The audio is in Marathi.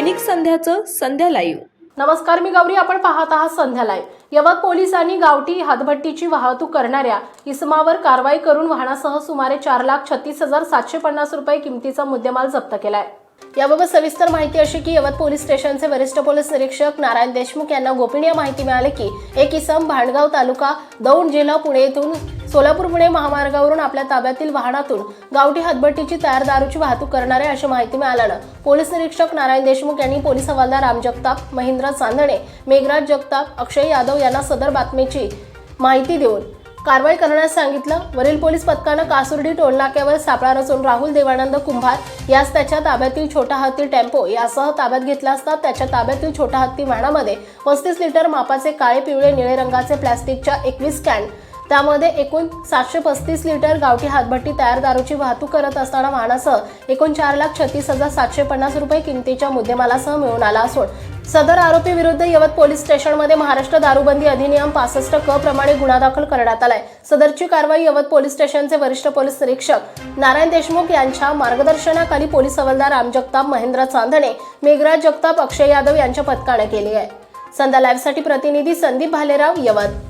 दैनिक संध्याचं संध्या लाईव्ह. नमस्कार मी गौरी. आपण पाहत आहात संध्यालाय यवत पोलिसांनी गावठी हातभट्टीची वाहतूक करणाऱ्या इसमावर कारवाई करून वाहनासह सुमारे चार लाख छत्तीस हजार सातशे पन्नास रुपये किमतीचा मुद्देमाल जप्त केलाय. याबाबत सविस्तर माहिती अशी की यवत पोलीस स्टेशनचे वरिष्ठ पोलीस निरीक्षक नारायण देशमुख यांना गोपनीय माहिती मिळाली की एक इसम भांडगाव तालुका दौंड जिल्हा पुणे येथून सोलापूर पुणे महामार्गावरून आपल्या ताब्यातील वाहनातून गावठी हातभट्टीची तयार दारूची वाहतूक करणारे अशी माहिती मिळाल्यानं पोलीस निरीक्षक नारायण देशमुख यांनी पोलीस हवालदार राम जगताप महेंद्र चांदणे मेघराज जगताप अक्षय यादव यांना सदर बातमीची माहिती देऊन कारवाई करण्यास सांगितलं. वरील पोलीस पथकानं कासुर्डी टोलनाक्यावर सापळा रचून राहुल देवानंद कुंभार यास त्याच्या ताब्यातील छोटा हत्ती टेम्पो यासह ताब्यात घेतला असता त्याच्या ताब्यातील छोटा हत्ती वाहनामध्ये पस्तीस लिटर मापाचे काळे पिवळे निळे रंगाचे प्लॅस्टिकच्या एकवीस कॅन त्यामध्ये एकूण सातशे पस्तीस लिटर गावठी हातभट्टी तयार दारूची वाहतूक करत असताना वाहनासह एकूण चार लाख छत्तीस हजार सातशे पन्नास रुपये किमतीच्या मुद्देमालासह मिळून आला असून सदर आरोपी विरुद्ध यवत पोलीस स्टेशनमध्ये महाराष्ट्र दारूबंदी अधिनियम पासष्ट क प्रमाणे गुन्हा दाखल करण्यात आलाय. सदरची कारवाई यवत पोलीस स्टेशनचे वरिष्ठ पोलीस निरीक्षक नारायण देशमुख यांच्या मार्गदर्शनाखाली पोलीस हवालदार रामजगताप महेंद्र चांदणे मेघराज जगताप अक्षय यादव यांच्या पथकाने केली आहे. संध्या लाईव्हसाठी प्रतिनिधी संदीप भालेराव यवत.